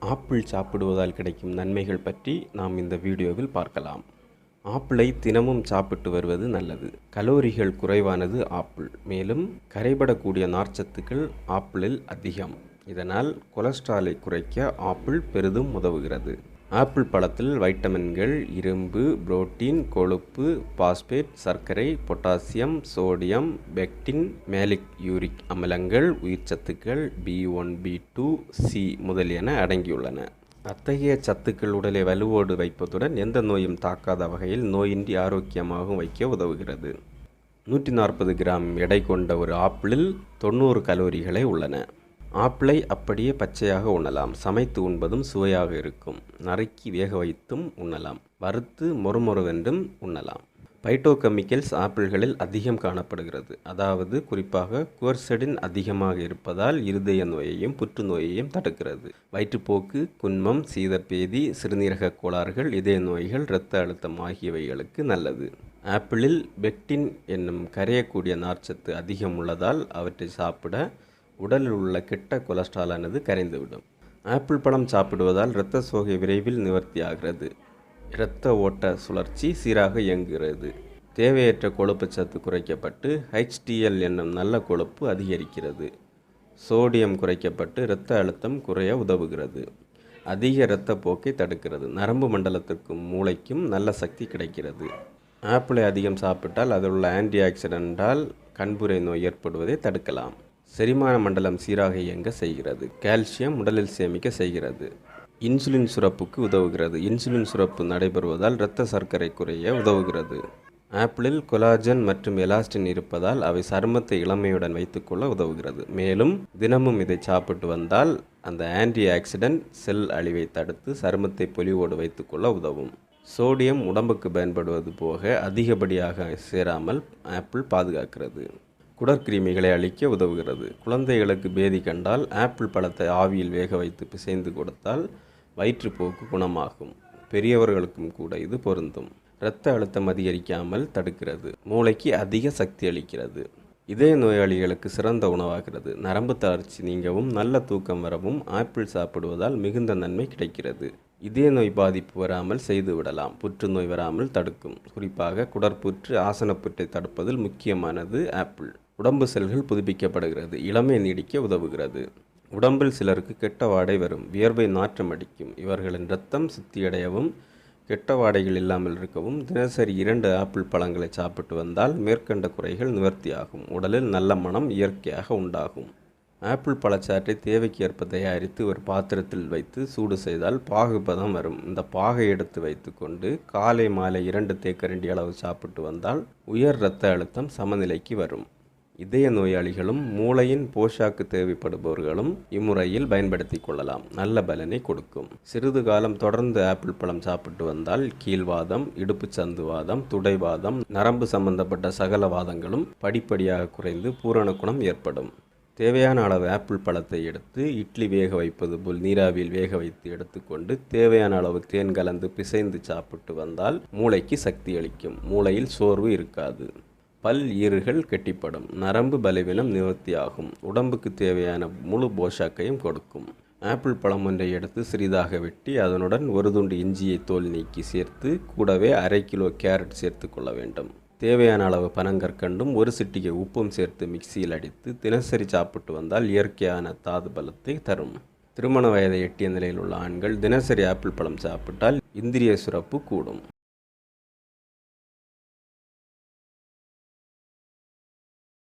Apple சாப்பிடுவதால் கிடைக்கும் நன்மைகள் பற்றி நாம் இந்த வீடியோவில் பார்க்கலாம். ஆப்பிளை தினமும் சாப்பிட்டு வருவது நல்லது. கலோரிகள் குறைவானது ஆப்பிள். மேலும் கரைபடக்கூடிய நார்ச்சத்துக்கள் ஆப்பிளில் அதிகம். இதனால் கொலஸ்ட்ராலை குறைக்க ஆப்பிள் பெரிதும் உதவுகிறது. ஆப்பிள் பழத்தில் வைட்டமின்கள் இரும்பு புரோட்டீன் கொழுப்பு பாஸ்பேட் சர்க்கரை potassium sodium pectin malic uric அமிலங்கள் உயிர்ச்சத்துக்கள் B one B two C முதலியன அடங்கியுள்ளன. அத்தகைய சத்துக்கள் உடலை வலுவோடு வைப்பதுடன் எந்த நோயும் தாக்காத வகையில் நோயின்றி ஆரோக்கியமாகவும் வைக்க உதவுகிறது. நூற்றி நாற்பது கிராம் எடை கொண்ட ஒரு ஆப்பிளில் தொண்ணூறு கலோரிகளே உள்ளன. ஆப்பிளை அப்படியே பச்சையாக உண்ணலாம். சமைத்து உண்பதும் சுவையாக இருக்கும். நறுக்கி வேக வைத்தும் உண்ணலாம். வறுத்து மொறுமொறுவென்றும் உண்ணலாம். பைட்டோகெமிக்கல்ஸ் ஆப்பிள்களில் அதிகம் காணப்படுகிறது. அதாவது குறிப்பாக குவர்செடின் அதிகமாக இருப்பதால் இருதய நோயையும் புற்றுநோயையும் தடுக்கிறது. வயிற்றுப்போக்கு குன்மம் சீதப்பேதி சிறுநீரக கோளாறுகள் இதய நோய்கள் இரத்த அழுத்தம் ஆகியவைகளுக்கு நல்லது. ஆப்பிளில் பெக்டின் என்னும் கரையக்கூடிய நார்ச்சத்து அதிகம் உள்ளதால் அவற்றை சாப்பிட உடலில் உள்ள கெட்ட கொலஸ்ட்ராலானது கரைந்துவிடும். ஆப்பிள் பழம் சாப்பிடுவதால் இரத்த சோகை விரைவில் நிவர்த்தியாகிறது. இரத்த ஓட்ட சுழற்சி சீராக இயங்குகிறது. தேவையற்ற கொழுப்பு சத்து குறைக்கப்பட்டு ஹெச்டிஎல் என்னும் நல்ல கொழுப்பு அதிகரிக்கிறது. சோடியம் குறைக்கப்பட்டு இரத்த அழுத்தம் குறைய உதவுகிறது. அதிக இரத்த போக்கை தடுக்கிறது. நரம்பு மண்டலத்திற்கும் மூளைக்கும் நல்ல சக்தி கிடைக்கிறது. ஆப்பிளை அதிகம் சாப்பிட்டால் அதில் உள்ள ஆன்டி ஆக்சிடென்டால் கண்புரை நோய் ஏற்படுவதை தடுக்கலாம். செரிமான மண்டலம் சீராக இயங்க செய்கிறது. கால்சியம் உடலில் சேமிக்க செய்கிறது. இன்சுலின் சுரப்புக்கு உதவுகிறது. இன்சுலின் சுரப்பு நடைபெறுவதால் இரத்த சர்க்கரை குறைய உதவுகிறது. ஆப்பிளில் கொலாஜன் மற்றும் எலாஸ்டின் இருப்பதால் அவை சருமத்தை இளமையுடன் வைத்துக்கொள்ள உதவுகிறது. மேலும் தினமும் இதை சாப்பிட்டு வந்தால் அந்த ஆன்டி ஆக்சிடென்ட் செல் அழிவை தடுத்து சருமத்தை பொலிவோடு வைத்துக்கொள்ள உதவும். சோடியம் உடம்புக்கு பயன்படுவது போக அதிகப்படியாக சேராமல் ஆப்பிள் பாதுகாக்கிறது. குடற்கிருமிகளை அழிக்க உதவுகிறது. குழந்தைகளுக்கு பேதி கண்டால் ஆப்பிள் பழத்தை ஆவியில் வேக வைத்து பிசைந்து கொடுத்தால் வயிற்றுப்போக்கு குணமாகும். பெரியவர்களுக்கும் கூட இது பொருந்தும். இரத்த அழுத்தம் அதிகரிக்காமல் தடுக்கிறது. மூளைக்கு அதிக சக்தி அளிக்கிறது. இதய நோயாளிகளுக்கு சிறந்த உணவாகிறது. நரம்பு தளர்ச்சி நீங்கவும் நல்ல தூக்கம் வரவும் ஆப்பிள் சாப்பிடுவதால் மிகுந்த நன்மை கிடைக்கிறது. இதய நோய் பாதிப்பு வராமல் செய்து விடலாம். புற்றுநோய் வராமல் தடுக்கும். குறிப்பாக குடற்புற்று ஆசனப்புற்றை தடுப்பதில் முக்கியமானது ஆப்பிள். உடம்பு செல்கள் புதுப்பிக்கப்படுகிறது. இளமை நீடிக்க உதவுகிறது. உடம்பில் சிலருக்கு கெட்ட வாடை வரும். வியர்வை நாற்றம் அடிக்கும். இவர்களின் இரத்தம் சுத்தியடையவும் கெட்ட வாடைகள் இல்லாமல் இருக்கவும் தினசரி இரண்டு ஆப்பிள் பழங்களை சாப்பிட்டு வந்தால் மேற்கண்ட குறைகள் நிவர்த்தியாகும். உடலில் நல்ல மனம் இயற்கையாக உண்டாகும். ஆப்பிள் பழச்சாற்றை தேவைக்கு ஏற்ப தயாரித்து ஒரு பாத்திரத்தில் வைத்து சூடு செய்தால் பாகுபதம் வரும். இந்த பாகை எடுத்து வைத்துக்கொண்டு காலை மாலை இரண்டு தேக்கரண்டி அளவு சாப்பிட்டு வந்தால் உயர் இரத்த அழுத்தம் சமநிலைக்கு வரும். இதய நோயாளிகளும் மூளையின் போஷாக்கு தேவைப்படுபவர்களும் இம்முறையில் பயன்படுத்தி கொள்ளலாம். நல்ல பலனை கொடுக்கும். சிறிது காலம் தொடர்ந்து ஆப்பிள் பழம் சாப்பிட்டு வந்தால் கீழ்வாதம் இடுப்பு சந்துவாதம் துடைவாதம் நரம்பு சம்பந்தப்பட்ட சகல வாதங்களும் படிப்படியாக குறைந்து பூரண குணம் ஏற்படும். தேவையான அளவு ஆப்பிள் பழத்தை எடுத்து இட்லி வேக வைப்பது போல் நீராவியில் வேக வைத்து எடுத்துக்கொண்டு தேவையான அளவு தேன் கலந்து பிசைந்து சாப்பிட்டு வந்தால் மூளைக்கு சக்தி அளிக்கும். மூளையில் சோர்வு இருக்காது. பல் ஈறுகள் கெட்டிப்படும். நரம்பு பலவீனம் நிவர்த்தியாகும். உடம்புக்கு தேவையான முழு போஷாக்கையும் கொடுக்கும். ஆப்பிள் பழம் ஒன்றை எடுத்து சிறிதாக வெட்டி அதனுடன் ஒரு துண்டு இஞ்சியை தோல் நீக்கி சேர்த்து கூடவே அரை கிலோ கேரட் சேர்த்து கொள்ள வேண்டும். தேவையான அளவு பனங்கற்கண்டும் ஒரு சிட்டிகை உப்பும் சேர்த்து மிக்சியில் அடித்து தினசரி சாப்பிட்டு வந்தால் இயற்கையான தாது பலத்தை தரும். திருமண வயதை எட்டிய நிலையில் உள்ள ஆண்கள் தினசரி ஆப்பிள் பழம் சாப்பிட்டால் இந்திரிய சுரப்பு கூடும்.